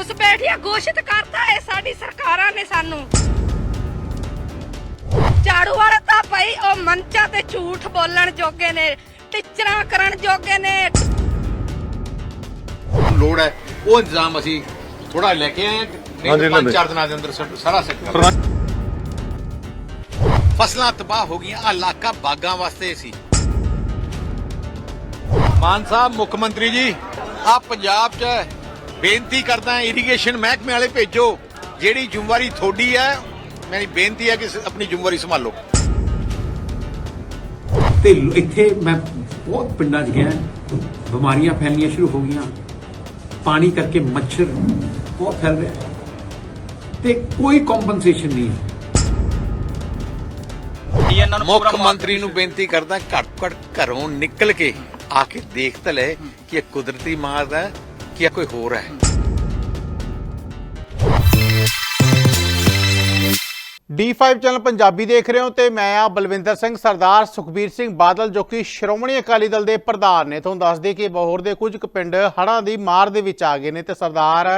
ਘੁਸਪੈਠੀਆ ਘੋਸ਼ਿਤ ਕਰਤਾ ਹੈ ਸਾਡੀ ਸਰਕਾਰਾਂ ਨੇ ਸਾਨੂੰ। ਝਾੜੂ ਵਾਲਾ ਤਾਂ ਭਾਈ ਉਹ ਮੰਚਾਂ ਤੇ ਝੂਠ ਬੋਲਣ ਜੋਗੇ ਨੇ ਟਿਚਰਾਂ ਕਰਨ ਜੋਗੇ ਨੇ। ਲੋੜ ਹੈ ਉਹ ਇੰਤਜ਼ਾਮ ਅਸੀਂ ਥੋੜਾ ਲੈ ਕੇ ਆਏ ਹਾਂ ਨਹੀਂ ਹਾਂਜੀ, ਤਾਂ ਪੰਜ। ਚਾਰ ਦਿਨਾਂ ਦੇ ਅੰਦਰ ਸਾ- ਸਾਰਾ ਸੈਕਟਰ ਫਸਲਾਂ ਤਬਾਹ ਹੋ ਗਈਆਂ ਆਹ ਇਲਾਕਾ ਬਾਗਾਂ ਵਾਸਤੇ ਸੀ। ਮਾਨ ਸਾਹਿਬ ਮੁੱਖ ਮੰਤਰੀ ਜੀ ਆ ਪੰਜਾਬ 'ਚ ਬੇਨਤੀ ਕਰਦਾ ਇਰੀਗੇਸ਼ਨ ਮਹਿਕਮੇ ਵਾਲੇ ਭੇਜੋ ਜਿਹੜੀ ਜ਼ਿੰਮੇਵਾਰੀ ਤੁਹਾਡੀ ਹੈ ਮੇਰੀ ਬੇਨਤੀ ਹੈ ਕਿ ਆਪਣੀ ਜ਼ਿੰਮੇਵਾਰੀ ਸੰਭਾਲੋ। ਤੇ ਇੱਥੇ ਮੈਂ ਬਹੁਤ ਪਿੰਡਾਂ 'ਚ ਗਿਆ ਬਿਮਾਰੀਆਂ ਫੈਲਣੀਆਂ ਸ਼ੁਰੂ ਹੋ ਗਈਆਂ। ਪਾਣੀ ਕਰਕੇ ਮੱਛਰ ਬਹੁਤ ਫੈਲ ਰਿਹਾ। ਤੇ ਕੋਈ ਕੰਪਨਸੇਸ਼ਨ ਨਹੀਂ ਮੁੱਖ ਮੰਤਰੀ ਨੂੰ ਬੇਨਤੀ ਕਰਦਾ ਘੱਟ ਘੱਟ ਘਰੋਂ ਨਿਕਲ ਕੇ ਆ ਕੇ ਦੇਖ ਤਾਂ ਲੈ ਕਿ ਇਹ ਕੁਦਰਤੀ ਮਾਰ ਹੈ। ਕਿ ਕੋਈ ਹੋਰ ਹੈ? D5 ਚੈਨਲ ਪੰਜਾਬੀ ਦੇਖ ਰਹੇ ਹੋ ਤੇ ਮੈਂ ਆ ਬਲਵਿੰਦਰ ਸਿੰਘ, ਸਰਦਾਰ ਸੁਖਬੀਰ ਸਿੰਘ ਬਾਦਲ, ਜੋ ਕਿ ਸ਼੍ਰੋਮਣੀ ਅਕਾਲੀ ਦਲ ਦੇ ਪ੍ਰਧਾਨ ਨੇ। ਤੁਹਾਨੂੰ ਦੱਸ ਦਈਏ ਕਿ ਬਹੌਰ ਦੇ ਕੁਝ ਕੁ ਪਿੰਡ ਹੜ੍ਹਾਂ ਦੀ ਮਾਰ ਦੇ ਵਿੱਚ ਆ ਗਏ ਨੇ ਤੇ ਸਰਦਾਰ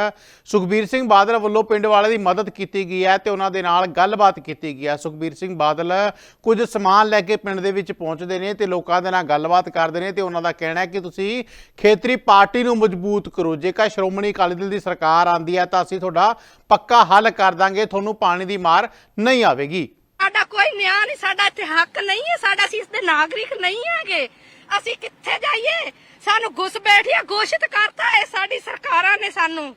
ਸੁਖਬੀਰ ਸਿੰਘ ਬਾਦਲ ਵੱਲੋਂ ਪਿੰਡ ਵਾਲਿਆਂ ਦੀ ਮਦਦ ਕੀਤੀ ਗਈ ਹੈ ਤੇ ਉਹਨਾਂ ਦੇ ਨਾਲ ਗੱਲਬਾਤ ਕੀਤੀ ਗਈ ਹੈ। ਸੁਖਬੀਰ ਸਿੰਘ ਬਾਦਲ ਕੁਝ ਸਮਾਨ ਲੈ ਕੇ ਪਿੰਡ ਦੇ ਵਿੱਚ ਪਹੁੰਚਦੇ ਨੇ ਤੇ ਲੋਕਾਂ ਦੇ ਨਾਲ ਗੱਲਬਾਤ ਕਰਦੇ ਨੇ ਤੇ ਉਹਨਾਂ ਦਾ ਕਹਿਣਾ ਹੈ ਕਿ ਤੁਸੀਂ ਖੇਤਰੀ ਪਾਰਟੀ ਨੂੰ ਮਜ਼ਬੂਤ ਕਰੋ। ਜੇਕਰ ਸ਼੍ਰੋਮਣੀ ਅਕਾਲੀ ਦਲ ਦੀ ਸਰਕਾਰ ਆਂਦੀ ਹੈ ਤਾਂ ਅਸੀਂ ਤੁਹਾਡਾ ਪੱਕਾ ਹੱਲ ਕਰ ਦਾਂਗੇ। ਤੁਹਾਨੂੰ ਪਾਣੀ ਦੀ ਮਾਰ ਨਹੀਂ ਆਵੇਗੀ। ਸਾਡਾ ਕੋਈ ਨਿਆਂ ਨਹੀਂ, ਸਾਡਾ ਇੱਥੇ ਹੱਕ ਨਹੀਂ ਹੈ, ਸਾਡਾ ਅਸੀਂ ਇਸ ਦੇ ਨਾਗਰਿਕ ਨਹੀਂ ਹੈਗੇ। ਅਸੀਂ ਕਿੱਥੇ ਜਾਈਏ? ਸਾਨੂੰ ਘੁਸਪੈਠੀਆ ਘੋਸ਼ਿਤ ਕਰਤਾ ਹੈ ਸਾਡੀ ਸਰਕਾਰਾਂ ਨੇ ਸਾਨੂੰ।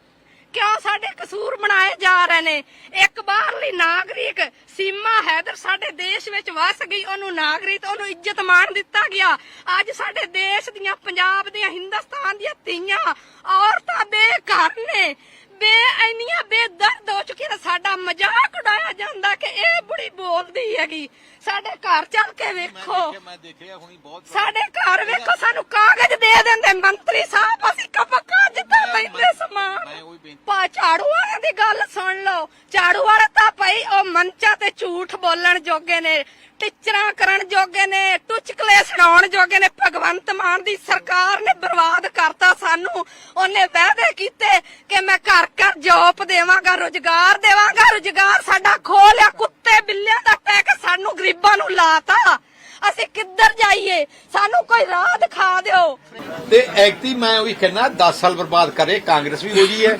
ਕਿਉਂ ਸਾਡੇ ਕਸੂਰ ਬਣਾਏ ਜਾ ਰਹੇ ਨੇ? ਇੱਕ ਬਾਹਰਲੀ ਨਾਗਰਿਕ ਸੀਮਾ ਹੈਦਰ ਸਾਡੇ ਦੇਸ਼ ਵਿੱਚ ਵਸ ਗਈ, ਉਹਨੂੰ ਨਾਗਰਿਕ, ਉਹਨੂੰ ਇੱਜ਼ਤ ਮਾਣ ਦਿੱਤਾ ਗਿਆ। ਅੱਜ ਸਾਡੇ ਦੇਸ਼ ਦੀਆਂ, ਪੰਜਾਬ ਦੀਆਂ, ਹਿੰਦੁਸਤਾਨ ਦੀਆਂ ਧੀਆਂ ਔਰਤਾਂ ਬੇਘਰ ਨੇ। ਬੇ ਇੰਨੀਆਂ ਬੇਦਰਦ ਹੋ ਚੁੱਕੀਆਂ ਨੇ ਸਾਡਾ ਮਜ਼ਾਕ ਉਡਾਇਆ ਜਾਂਦਾ ਕਿ ਇਹ ਬੁੜੀ ਬੋਲਦੀ ਹੈਗੀ। ਸਾਡੇ ਘਰ ਚੱਲ ਕੇ ਵੇਖੋ। ਮੈਂ ਦੇਖਿਆ ਹੁਣੀ ਬਹੁਤ ਸਾਡੇ ਘਰ ਵੇਖੋ ਸਾਨੂੰ ਕਾਗਜ਼ ਦੇ ਦਿੰਦੇ ਮੰਤਰੀ ਸਾਹਿਬ ਅਸੀਂ ਕਪਕਾ ਜਿੱਦਾਂ ਲੈਂਦੇ ਸਮਾਨ। ਪਾ ਝਾੜੂ ਵਾਲਿਆਂ ਦੀ ਗੱਲ ਸੁਣ ਲਓ। ਝਾੜੂ ਵਾਲਾ ਤਾਂ ਭਾਈ ਉਹ ਮੰਚਾਂ ਤੇ ਝੂਠ ਬੋਲਣ ਜੋਗੇ ਨੇ। ਟਿਚਰਾਂ ਕਰਨ ਜੋਗੇ ਨੇ ਟੁਚਕਲੇ ਸੁਣਾਉਣ ਜੋਗੇ ਨੇ, ਭਗਵੰਤ ਮਾਨ ਦੀ ਸਰਕਾਰ ਨੇ ਬਰਬਾਦ ਕਰਤਾ ਸਾਨੂੰ। ਉਹਨੇ ਵਾਅਦੇ ਕੀਤੇ ਕਿ ਮੈਂ ਘਰ ਘਰ ਜੋਬ ਦੇਵਾਂਗਾ, ਰੁਜ਼ਗਾਰ ਦੇਵਾਂਗਾ, ਰੁਜ਼ਗਾਰ ਸਾਡਾ ਖੋ ਲਿਆ, ਕੁੱਤੇ ਬਿੱਲਿਆਂ ਦਾ ਟੈਕ ਸਾਨੂੰ ਗਰੀਬਾਂ ਨੂੰ ਲਾਤਾ। ਅਸੀਂ ਕਿੱਧਰ ਜਾਈਏ? ਸਾਨੂੰ ਕੋਈ ਰਾਹ ਦਿਖਾ ਦਿਓ। ਤੇ ਐਕਟੀ ਮੈਂ ਉਹੀ ਕਹਿੰਦਾ 10 ਸਾਲ ਬਰਬਾਦ ਕਰੇ, ਕਾਂਗਰਸ ਵੀ ਹੋ ਗਈ ਹੈ।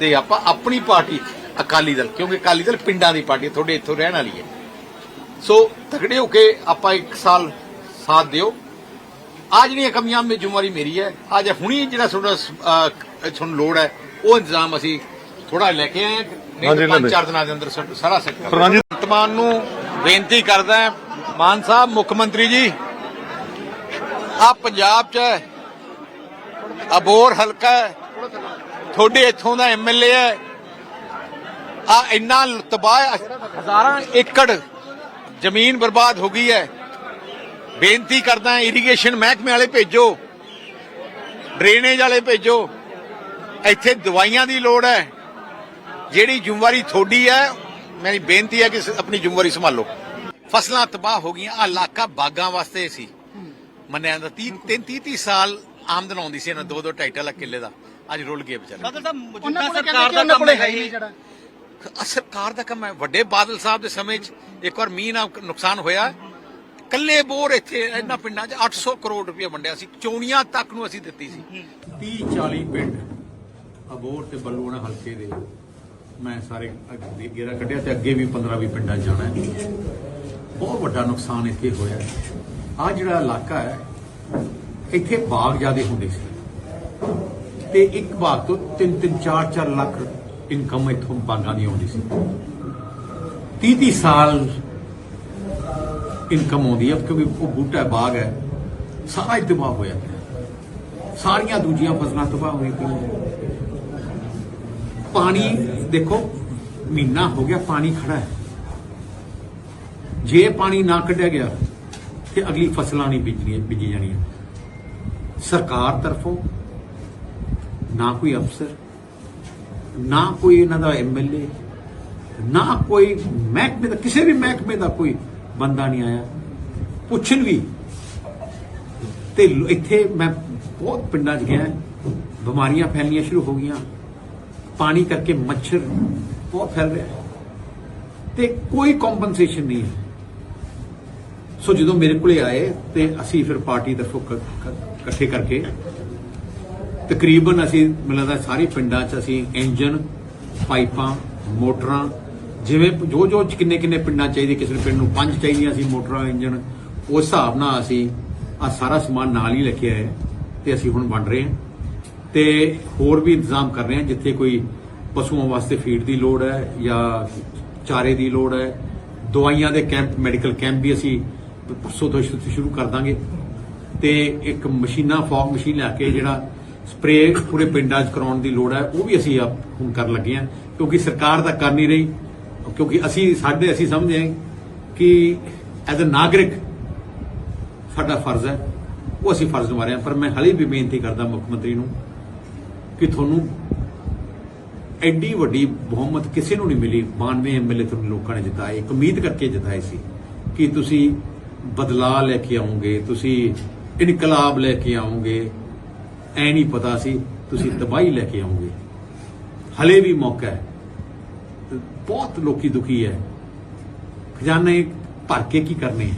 ਤੇ ਆਪਾਂ ਆਪਣੀ ਪਾਰਟੀ, ਅਕਾਲੀ ਦਲ, ਕਿਉਂਕਿ ਅਕਾਲੀ ਦਲ ਪਿੰਡਾਂ ਦੀ ਪਾਰਟੀ ਤੁਹਾਡੇ ਇੱਥੋਂ ਰਹਿਣ ਵਾਲੀ ਹੈ। ਸੋ ਤਕੜੇ ਹੋ ਕੇ ਆਪਾਂ ਇੱਕ ਸਾਲ ਸਾਥ ਦਿਓ। ਆ ਜਿਹੜੀਆਂ ਕਮੀਆਂ ਮੇ ਜ਼ਿੰਮੇਵਾਰੀ ਮੇਰੀ ਹੈ ਅੱਜ ਹੁਣੀ ਜਿਹੜਾ ਤੁਹਾਡਾ ਤੁਹਾਨੂੰ ਲੋੜ ਹੈ ਉਹ ਇੰਤਜ਼ਾਮ ਅਸੀਂ ਥੋੜਾ ਲੈ ਕੇ ਆਏ ਹਾਂ। ਨਹੀਂ ਪੰਜ। ਚਾਰ ਦਿਨਾਂ ਦੇ ਅੰਦਰ ਸਾਰਾ ਸੈਕਟਰ ਵਰਤਮਾਨ ਨੂੰ ਬੇਨਤੀ ਕਰਦਾ ਮਾਨ ਸਾਹਿਬ ਮੁੱਖ ਮੰਤਰੀ ਜੀ ਆ ਪੰਜਾਬ 'ਚ ਅਬੋਰ ਹਲਕਾ ਹੈ ਤੁਹਾਡੇ ਇੱਥੋਂ ਦਾ ਐਮਐਲਏ ਹੈ ਆ ਇੰਨਾ ਤਬਾਹ ਹਜ਼ਾਰਾਂ ਏਕੜ ਜ਼ਮੀਨ ਬਰਬਾਦ ਹੋ ਗਈ ਹੈ। ਬੇਨਤੀ ਕਰਦਾ ਇਰੀਗੇਸ਼ਨ ਮਹਿਕਮੇ ਵਾਲੇ ਭੇਜੋ। ਡਰੇਨੇਜ ਵਾਲੇ ਭੇਜੋ। ਇੱਥੇ ਦਵਾਈਆਂ ਦੀ ਲੋੜ ਹੈ। ਜਿਹੜੀ ਜ਼ਿੰਮੇਵਾਰੀ ਤੁਹਾਡੀ ਹੈ ਮੇਰੀ ਬੇਨਤੀ ਹੈ ਕਿ ਆਪਣੀ ਜ਼ਿੰਮੇਵਾਰੀ ਸੰਭਾਲੋ। ਫਸਲਾਂ ਤਬਾਹ ਹੋ ਗਈਆਂ। ਆ ਇਲਾਕਾ ਬਾਗਾਂ ਵਾਸਤੇ ਸੀ। ਮੰਨਿਆ ਜਾਂਦਾ 30 ਤਿੰਨ 30 30 ਸਾਲ ਆਮਦਨ ਆਉਂਦੀ ਸੀ ਇਹਨਾਂ ਦੋ ਦੋ ਲੱਖ ਕਿੱਲੇ ਦਾ। ਅੱਜ ਰੁਲ ਗਏ ਵਿਚਾਰੇ। ਬਾਦਲ ਸਾਹਿਬ ਮੌਜੂਦਾ ਸਰਕਾਰ ਦਾ ਕੰਮ ਹੈ ਹੀ ਨਹੀਂ। ਸਰਕਾਰ ਦਾ ਕੰਮ ਹੈ। ਵੱਡੇ ਬਾਦਲ ਸਾਹਿਬ ਦੇ ਸਮੇਂ 'ਚ ਇੱਕ ਵਾਰ ਮੀਂਹ ਨਾਲ ਨੁਕਸਾਨ ਹੋਇਆ। ਕੱਲੇ ਬੋਰ ਇੱਥੇ, ਇਹਨਾਂ ਪਿੰਡਾਂ 'ਚ 800 ਕਰੋੜ ਰੁਪਏ ਵੰਡਿਆ ਸੀ। ਚੋਣੀਆਂ ਤੱਕ ਨੂੰ ਅਸੀਂ ਦਿੱਤੀ ਸੀ। 30 40 ਪਿੰਡ ਅਬੋਰ ਤੇ ਬੱਲੂਆਣਾ ਹਲਕੇ ਦੇ ਮੈਂ ਸਾਰੇ ਅੱਗੇ ਕੱਢਿਆ ਤੇ ਅੱਗੇ ਵੀ 15 20 ਪਿੰਡਾਂ 'ਚ ਜਾਣਾ ਬਹੁਤ ਵੱਡਾ ਨੁਕਸਾਨ ਇੱਥੇ ਹੋਇਆ ਆ ਜਿਹੜਾ ਇਲਾਕਾ ਹੈ, ਇੱਥੇ ਬਾਗ ਜਿਆਦੇ ਹੁੰਦੇ ਸੀ। ਤੇ ਇੱਕ ਬਾਗ ਤੋਂ 3 3 4 4 ਲੱਖ ਇਨਕਮ ਇੱਥੋਂ ਬਾਗਾਂ ਦੀ ਆਉਂਦੀ ਸੀ। 30 30 ਸਾਲ ਇਨਕਮ ਆਉਂਦੀ ਹੈ ਕਿਉਂਕਿ ਉਹ ਬੂਟਾ ਬਾਗ ਹੈ। ਸਾਰਾ ਹੀ ਤਬਾਹ ਹੋਇਆ ਪਿਆ। ਸਾਰੀਆਂ ਦੂਜੀਆਂ ਫਸਲਾਂ ਤਬਾਹ ਹੋਈ ਪਈਆਂ। ਪਾਣੀ ਦੇਖੋ, ਮਹੀਨਾ ਹੋ ਗਿਆ ਪਾਣੀ ਖੜਾ ਹੈ। ਜੇ ਪਾਣੀ ਨਾ ਕੱਢਿਆ ਗਿਆ, ਤੇ ਅਗਲੀ ਫਸਲਾਂ ਨਹੀਂ ਬੀਜਣੀਆਂ, ਬੀਜੀ ਜਾਣੀਆਂ। ਸਰਕਾਰ ਤਰਫੋਂ ਨਾ ਕੋਈ ਅਫਸਰ ਨਾ ਕੋਈ ਇਹਨਾਂ ਦਾ ਐਮਐਲਏ ਨਾ ਕੋਈ ਮਹਿਕਮੇ ਦਾ, ਕਿਸੇ ਵੀ ਮਹਿਕਮੇ ਦਾ ਕੋਈ ਬੰਦਾ ਨਹੀਂ ਆਇਆ। ਪੁੱਛਣ ਵੀ। ਤੇ ਇੱਥੇ ਮੈਂ ਬਹੁਤ ਪਿੰਡਾਂ 'ਚ ਗਿਆ। ਬਿਮਾਰੀਆਂ ਫੈਲਣੀਆਂ ਸ਼ੁਰੂ ਹੋ ਗਈਆਂ। ਪਾਣੀ ਕਰਕੇ ਮੱਛਰ ਬਹੁਤ ਫੈਲ ਰਿਹਾ। ਤੇ ਕੋਈ ਕੰਪਨਸੇਸ਼ਨ ਨਹੀਂ ਹੈ। ਸੋ ਜਦੋਂ ਮੇਰੇ ਕੋਲੇ ਆਏ ਤੇ ਅਸੀਂ ਫਿਰ ਪਾਰਟੀ ਤਰਫੋਂ ਕ- ਇਕੱਠੇ ਕਰਕੇ ਤਕਰੀਬਨ ਅਸੀਂ ਮੈਨੂੰ ਲੱਗਦਾ ਸਾਰੇ ਪਿੰਡਾਂ 'ਚ ਅਸੀਂ ਇੰਜਨ, ਪਾਈਪਾਂ, ਮੋਟਰਾਂ, ਜਿਵੇਂ ਜੋ ਜੋ ਕਿੰਨੇ ਕਿੰਨੇ ਪਿੰਡਾਂ ਚਾਹੀਦੇ, ਕਿਸੇ ਨੂੰ ਪਿੰਡ ਨੂੰ ਪੰਜ ਚਾਹੀਦੀਆਂ ਸੀ ਮੋਟਰਾਂ, ਇੰਜਨ, ਉਸ ਹਿਸਾਬ ਨਾਲ ਅਸੀਂ ਆ ਸਾਰਾ ਸਮਾਨ ਨਾਲ ਹੀ ਲੈ ਕੇ ਆਏ ਹਾਂ ਤੇ ਅਸੀਂ ਹੁਣ ਵੰਡ ਰਹੇ ਹਾਂ। ਤੇ ਹੋਰ ਵੀ ਇੰਤਜ਼ਾਮ ਕਰ ਰਹੇ ਹਾਂ, ਜਿੱਥੇ ਕੋਈ ਪਸ਼ੂਆਂ ਵਾਸਤੇ ਫੀਡ ਦੀ ਲੋੜ ਹੈ ਜਾਂ ਚਾਰੇ ਦੀ ਲੋੜ ਹੈ। ਦਵਾਈਆਂ ਦੇ ਕੈਂਪ ਮੈਡੀਕਲ ਕੈਂਪ ਵੀ ਅਸੀਂ ਪਰਸੋਂ ਤੋਂ ਸ਼ੁਰੂ ਕਰ ਦਾਂਗੇ। ਤੇ ਇੱਕ ਮਸ਼ੀਨਾਂ ਫੌਗ ਮਸ਼ੀਨ ਲੈ ਕੇ ਜਿਹੜਾ ਸਪਰੇਅ ਪੂਰੇ ਪਿੰਡਾਂ 'ਚ ਕਰਾਉਣ ਦੀ ਲੋੜ ਹੈ, ਉਹ ਵੀ ਅਸੀਂ ਆਪ ਹੁਣ ਕਰਨ ਲੱਗੇ ਹਾਂ, ਕਿਉਂਕਿ ਸਰਕਾਰ ਤਾਂ ਕਰ ਨਹੀਂ ਰਹੀ, ਕਿਉਂਕਿ ਅਸੀਂ, ਸਾਡੇ ਅਸੀਂ ਸਮਝਦੇ ਹਾਂ ਕਿ ਐਜ਼ ਅ ਨਾਗਰਿਕ ਸਾਡਾ ਫਰਜ਼ ਹੈ, ਉਹ ਅਸੀਂ ਫਰਜ਼ ਨਿਭਾ ਰਹੇ ਹਾਂ, ਪਰ ਮੈਂ ਹਲੇ ਵੀ ਬੇਨਤੀ ਕਰਦਾ ਮੁੱਖ ਮੰਤਰੀ ਨੂੰ ਕਿ ਤੁਹਾਨੂੰ ਐਡੀ ਵੱਡੀ ਬਹੁਮਤ ਕਿਸੇ ਨੂੰ ਨਹੀਂ ਮਿਲੀ 92 ਐਮਐਲਏ ਤੁਹਾਨੂੰ ਲੋਕਾਂ ਨੇ ਜਿਤਾਏ, ਇੱਕ ਉਮੀਦ ਕਰਕੇ ਜਿਤਾਏ ਸੀ ਕਿ ਤੁਸੀਂ ਬਦਲਾਅ ਲੈ ਕੇ ਆਉਂਗੇ, ਤੁਸੀਂ ਇਨਕਲਾਬ ਲੈ ਕੇ ਆਉਂਗੇ ਐ ਨਹੀਂ ਪਤਾ ਸੀ ਤੁਸੀਂ ਤਬਾਹੀ ਲੈ ਕੇ ਆਓਗੇ। ਹਲੇ ਵੀ ਮੌਕਾ ਹੈ। ਬਹੁਤ ਲੋਕੀ ਦੁਖੀ ਹੈ। ਖਜ਼ਾਨੇ ਭਰ ਕੇ ਕੀ ਕਰਨੇ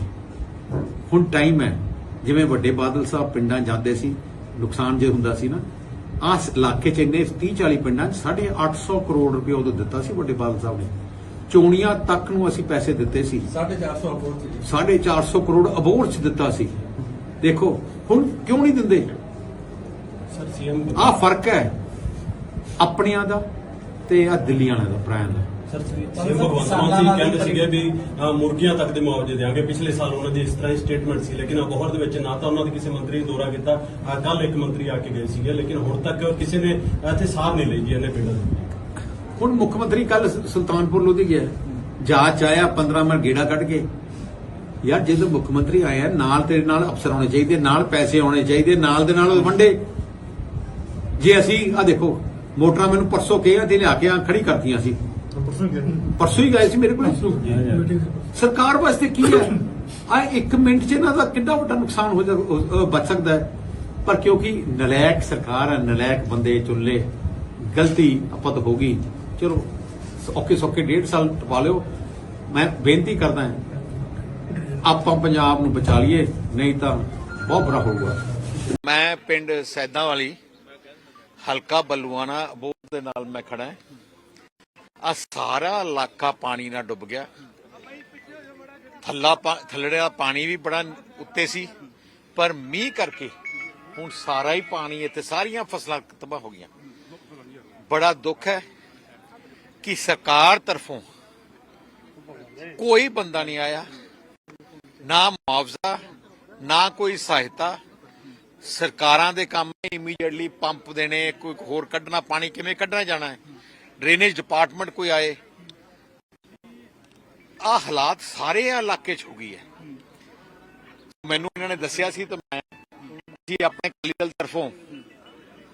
ਹੁਣ ਟਾਈਮ ਹੈ। ਜਿਵੇਂ ਵੱਡੇ ਬਾਦਲ ਸਾਹਿਬ ਪਿੰਡਾਂ ਜਾਂਦੇ ਸੀ ਨੁਕਸਾਨ ਜੇ ਹੁੰਦਾ ਸੀ ਨਾ ਆਸ ਇਲਾਕੇ ਚ ਇੰਨੇ 30 40 ਪਿੰਡਾਂ ਚ 850 ਕਰੋੜ ਰੁਪਏ ਉਦੋਂ ਦਿੱਤਾ ਸੀ ਵੱਡੇ ਬਾਦਲ ਸਾਹਿਬ ਨੇ। ਚੋਣੀਆਂ ਤੱਕ ਨੂੰ ਅਸੀਂ ਪੈਸੇ ਦਿੱਤੇ ਸੀ। 450 ਅਬੋਰ 450 ਕਰੋੜ ਅਬੋਰ ਚ ਦਿੱਤਾ ਸੀ। ਦੇਖੋ ਹੁਣ ਕਿਉਂ ਨਹੀਂ ਦਿੰਦੇ? ਸੀਐਮ ਆਹ ਫ਼ਰਕ ਹੈ ਆਪਣਿਆਂ ਦਾ ਤੇ ਆ ਦਿੱਲੀ ਵਾਲਿਆਂ ਦਾ ਪ੍ਰਾਇਆਂ ਦਾ। ਸਰ ਸੀਐਮ ਭਗਵੰਤ ਮਾਨ ਸਿੰਘ ਕਹਿੰਦੇ ਸੀਗੇ ਵੀ ਮੁਰਗੀਆਂ ਤੱਕ ਦੇ ਮੁਆਵਜ਼ੇ ਦੇਾਂਗੇ ਪਿਛਲੇ ਸਾਲ ਉਹਨਾਂ ਦੀ ਇਸ ਤਰ੍ਹਾਂ ਹੀ ਸਟੇਟਮੈਂਟ ਸੀ ਲੇਕਿਨ ਅਬੋਹਰ ਦੇ ਵਿੱਚ ਨਾ ਤਾਂ ਉਹਨਾਂ ਦੇ ਕਿਸੇ ਮੰਤਰੀ ਨੇ ਦੌਰਾ ਕੀਤਾ ਕੱਲ ਇੱਕ ਮੰਤਰੀ ਆ ਕੇ ਗਏ ਸੀਗੇ ਲੇਕਿਨ ਹੁਣ ਤੱਕ ਕਿਸੇ ਨੇ ਇੱਥੇ ਸਾਰ ਨਹੀਂ ਲਈ ਜੀ ਇਹਨੇ ਪਿੰਡਾਂ ਦੇ ਹੁਣ ਮੁੱਖ ਮੰਤਰੀ ਕੱਲ ਸੁਲਤਾਨਪੁਰ ਲੋਧੀ ਗਿਆ। ਜਹਾਜ਼ ਚ ਆਇਆ 15 ਮਿੰਟ ਗੇੜਾ ਕੱਢ ਕੇ। ਯਾਰ ਜਦੋਂ ਮੁੱਖ ਮੰਤਰੀ ਆਇਆ ਨਾਲ ਤੇਰੇ ਨਾਲ ਅਫਸਰ ਹੋਣੇ ਚਾਹੀਦੇ ਨਾਲ ਪੈਸੇ ਹੋਣੇ ਚਾਹੀਦੇ ਨਾਲ ਦੇ ਨਾਲ ਉਹ ਵੰਡੇ। ਜੇ ਅਸੀਂ ਆ ਦੇਖੋ ਮੋਟਰਾਂ ਮੈਨੂੰ ਪਰਸੋਂ ਕਿਹਾ ਤੇ ਲਿਆ ਕੇ ਆ ਖੜੀ ਕਰਤੀਆਂ ਸੀ। ਪਰਸੋਂ ਹੀ ਗਏ ਸੀ ਮੇਰੇ ਕੋਲ। ਸਰਕਾਰ ਵਾਸਤੇ ਕੀ ਹੈ? ਆ ਇੱਕ ਮਿੰਟ 'ਚ ਇਹਨਾਂ ਦਾ ਕਿੰਨਾ ਵੱਡਾ ਨੁਕਸਾਨ ਹੋ ਜਾ ਬਚ ਸਕਦਾ ਹੈ। ਪਰ ਕਿਉਂਕਿ ਨਲਾਇਕ ਸਰਕਾਰ ਹੈ ਨਲਾਇਕ ਬੰਦੇ ਚੁੱਲੇ ਗਲਤੀ ਆਪਾਂ ਤੋਂ ਹੋ ਗਈ। ਚਲੋ ਔਖੇ ਸੌਖੇ ਡੇਢ ਸਾਲ ਟਪਾ ਲਿਓ। ਮੈਂ ਬੇਨਤੀ ਕਰਦਾ ਹਾਂ ਆਪਾਂ ਪੰਜਾਬ ਨੂੰ ਬਚਾ ਲਈਏ ਨਹੀਂ ਤਾਂ ਬਹੁਤ ਬੁਰਾ ਹੋਊਗਾ। ਮੈਂ ਪਿੰਡ ਸੈਦਾਂ ਵਾਲੀ ਹਲਕਾ ਬੱਲੂਆਣਾ ਅਬੋਹਰ ਦੇ ਨਾਲ ਮੈਂ ਖੜਾ ਹਾਂ। ਆ ਸਾਰਾ ਇਲਾਕਾ ਪਾਣੀ ਨਾਲ ਡੁੱਬ ਗਿਆ। ਥੱਲਾ ਪਾ- ਥੱਲੜੇ ਦਾ ਪਾਣੀ ਵੀ ਬੜਾ ਉੱਤੇ ਸੀ, ਪਰ ਮੀਂਹ ਕਰਕੇ ਹੁਣ ਸਾਰਾ ਹੀ ਪਾਣੀ ਇੱਥੇ ਸਾਰੀਆਂ ਫਸਲਾਂ ਤਬਾਹ ਹੋ ਗਈਆਂ। ਬੜਾ ਦੁੱਖ ਹੈ ਕਿ ਸਰਕਾਰ ਤਰਫੋਂ ਕੋਈ ਬੰਦਾ ਨਹੀਂ ਆਇਆ, ਨਾ ਮੁਆਵਜ਼ਾ, ਨਾ ਕੋਈ ਸਹਾਇਤਾ ਸਰਕਾਰਾਂ ਦੇ ਕੰਮ ਇਮੀਡੀਏਟਲੀ ਪੰਪ ਦੇਣੇ, ਕੋਈ ਹੋਰ ਕੱਢਣਾ, ਪਾਣੀ ਕਿਵੇਂ ਕੱਢਣਾ ਜਾਣਾ ਹੈ? ਡਰੇਨੇਜ ਡਿਪਾਰਟਮੈਂਟ ਕੋਈ ਆਏ? ਆ ਹਾਲਾਤ ਸਾਰੇ ਇਲਾਕੇ 'ਚ ਹੋ ਗਈ ਹੈ। ਮੈਨੂੰ ਇਹਨਾਂ ਨੇ ਦੱਸਿਆ ਸੀ ਤਾਂ ਮੈਂ ਜੀ ਆਪਣੇ ਅਕਾਲੀ ਦਲ ਤਰਫੋਂ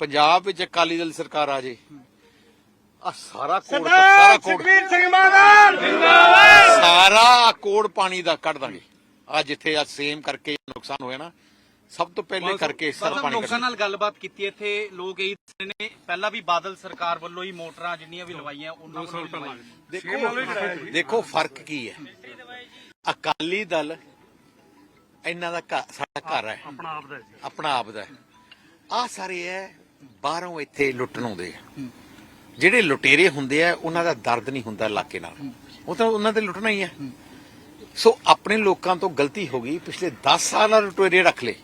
ਪੰਜਾਬ ਵਿੱਚ ਅਕਾਲੀ ਦਲ ਸਰਕਾਰ ਆ ਜੇ। ਆ ਸਾਰਾ ਕੋੜ ਸਾਰਾ ਕੋੜ ਸਿੰਘ ਮਾਨ ਸਾਰਾ ਕੋੜ ਪਾਣੀ ਦਾ ਕੱਢ ਦਾਂਗੇ। ਆ ਜਿੱਥੇ ਆ ਸੇਮ ਕਰਕੇ ਨੁਕਸਾਨ ਹੋਇਆ ਨਾ ਸਭ ਤੋਂ ਪਹਿਲੇ ਕਰਕੇ ਸਾਰਾ ਪਾਣੀ ਲੋਕਾਂ ਨਾਲ ਗੱਲਬਾਤ ਕੀਤੀ ਇੱਥੇ ਲੋਕ ਇਹ ਨੇ ਪਹਿਲਾਂ ਵੀ ਬਾਦਲ ਸਰਕਾਰ ਵੱਲੋਂ ਹੀ ਮੋਟਰਾਂ ਜਿੰਨੀਆਂ ਵੀ ਲਵਾਈਆਂ ਉਹਨਾਂ ਵੱਲੋਂ ਦੇਖੋ ਦੇਖੋ ਫ਼ਰਕ ਕੀ ਹੈ। ਅਕਾਲੀ ਦਲ ਇਹਨਾਂ ਦਾ ਘਰ- ਸਾਡਾ ਘਰ ਹੈ। ਆਪਣਾ ਆਪ ਦਾ ਆਪਣਾ ਆਪ ਦਾ ਆ ਸਾਰੇ ਹੈ ਬਾਹਰੋਂ ਇੱਥੇ ਲੁੱਟਣ ਆਉਂਦੇ ਆ। ਜਿਹੜੇ ਲੁਟੇਰੇ ਹੁੰਦੇ ਆ ਉਹਨਾਂ ਦਾ ਦਰਦ ਨਹੀਂ ਹੁੰਦਾ ਇਲਾਕੇ ਨਾਲ। ਉਹ ਤਾਂ ਉਹਨਾਂ ਤੇ ਲੁੱਟਣਾ ਹੀ ਹੈ। ਸੋ ਆਪਣੇ ਲੋਕਾਂ ਤੋਂ ਗਲਤੀ ਹੋ ਗਈ ਪਿਛਲੇ 10 ਸਾਲਾਂ ਲੁਟੇਰੇ ਰੱਖ ਲਏ।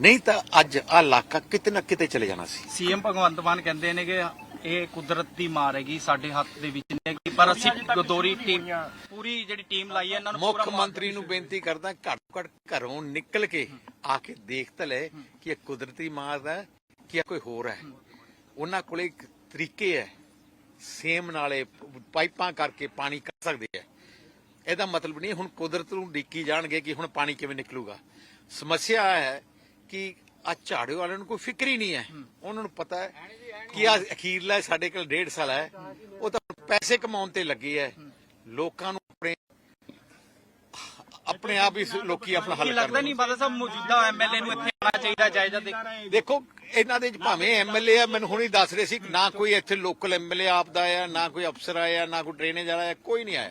ਨਹੀਂ ਤਾਂ ਅੱਜ ਆ ਇਲਾਕਾ ਕਿਤੇ ਨਾ ਕਿਤੇ ਚਲੇ ਜਾਣਾ ਸੀ। ਸੀਐਮ ਭਗਵੰਤ ਮਾਨ ਕਹਿੰਦੇ ਨੇ ਕਿ ਇਹ ਕੁਦਰਤ ਦੀ ਮਾਰ ਹੈਗੀ ਸਾਡੇ ਹੱਥ ਦੇ ਵਿੱਚ ਨਹੀਂ ਹੈਗੀ ਪਰ ਅਸੀਂ ਗਦੋਰੀ ਟੀਮ ਪੂਰੀ ਜਿਹੜੀ ਟੀਮ ਲਾਈ ਹੈ ਇਹਨਾਂ ਨੂੰ ਮੁੱਖ ਮੰਤਰੀ ਨੂੰ ਬੇਨਤੀ ਕਰਦਾ ਘੱਟ ਘੱਟ ਘਰੋਂ ਨਿਕਲ ਕੇ ਆ ਕੇ ਦੇਖ ਤਾਂ ਲੈ ਕਿ ਇਹ ਕੁਦਰਤੀ ਮਾਰ ਹੈ। ਕਿ ਕੋਈ ਹੋਰ ਹੈ? ਉਹਨਾਂ ਕੋਲੇ ਤਰੀਕੇ ਹੈ। ਸੇਮ ਨਾਲੇ ਪਾਈਪਾਂ ਕਰਕੇ ਪਾਣੀ ਕੱਢ ਸਕਦੇ ਆ ਇਹਦਾ ਮਤਲਬ ਨਹੀਂ, ਹੁਣ ਕੁਦਰਤ ਨੂੰ ਡਿੱਕੀ ਜਾਣਗੇ ਕਿ ਹੁਣ ਪਾਣੀ ਕਿਵੇਂ ਨਿਕਲੂਗਾ। ਸਮੱਸਿਆ ਹੈ ਕਿ ਆ ਝਾੜੂ ਵਾਲਿਆਂ ਨੂੰ ਕੋਈ ਫਿਕਰ ਹੀ ਨਹੀਂ ਹੈ। ਉਹਨਾਂ ਨੂੰ ਪਤਾ ਹੈ ਕਿ ਆ ਅਖੀਰਲਾ ਸਾਡੇ ਕੋਲ ਡੇਢ ਸਾਲ ਹੈ। ਉਹ ਤਾਂ ਪੈਸੇ ਕਮਾਉਣ ਤੇ ਲੱਗੇ ਹੈ। ਲੋਕਾਂ ਨੂੰ ਆਪਣੇ ਆਪ ਹੀ ਲੋਕੀ ਆਪਣਾ ਹੱਲ ਲੱਗਦਾ ਕਰ ਨਹੀਂ ਬਾਦਲ ਸਾਹਿਬ ਮੌਜੂਦਾ ਐਮਐਲਏ ਨੂੰ ਇੱਥੇ ਆਉਣਾ ਚਾਹੀਦਾ ਜਾਇਜ਼ਾ ਦੇ ਦੇਖੋ ਇਹਨਾਂ ਦੇ ਭਾਵੇਂ ਐਮਐਲਏ ਆ ਮੈਨੂੰ ਹੁਣੀ ਦੱਸ ਰਹੇ ਸੀ ਨਾ ਕੋਈ ਇੱਥੇ ਲੋਕਲ ਐਮਐਲਏ ਆਪਦਾ ਆਇਆ ਨਾ ਕੋਈ ਅਫਸਰ ਆਇਆ ਨਾ ਕੋਈ ਡਰੇਨੇਜ ਵਾਲਾ ਆਇਆ ਕੋਈ ਨਹੀਂ ਆਇਆ।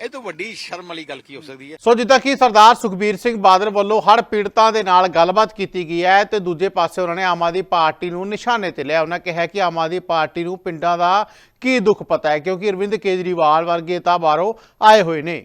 ਇਹ ਤੋਂ ਵੱਡੀ ਸ਼ਰਮ ਵਾਲੀ ਗੱਲ ਕੀ ਹੋ ਸਕਦੀ ਹੈ? ਸੋ ਜਿੱਦਾਂ ਕਿ ਸਰਦਾਰ ਸੁਖਬੀਰ ਸਿੰਘ ਬਾਦਲ ਵੱਲੋਂ ਹੜ੍ਹ ਪੀੜਤਾਂ ਦੇ ਨਾਲ ਗੱਲਬਾਤ ਕੀਤੀ ਗਈ ਹੈ ਤੇ ਦੂਜੇ ਪਾਸੇ ਉਹਨਾਂ ਨੇ ਆਮ ਆਦਮੀ ਪਾਰਟੀ ਨੂੰ ਨਿਸ਼ਾਨੇ ਤੇ ਲਿਆ। ਉਹਨਾਂ ਕਿਹਾ ਕਿ ਆਮ ਆਦਮੀ ਪਾਰਟੀ ਨੂੰ ਪਿੰਡਾਂ ਦਾ ਕੀ ਦੁੱਖ ਪਤਾ ਹੈ ਕਿਉਂਕਿ ਅਰਵਿੰਦ ਕੇਜਰੀਵਾਲ ਵਰਗੇ ਤਾਂ ਬਾਹਰੋਂ ਆਏ ਹੋਏ ਨੇ।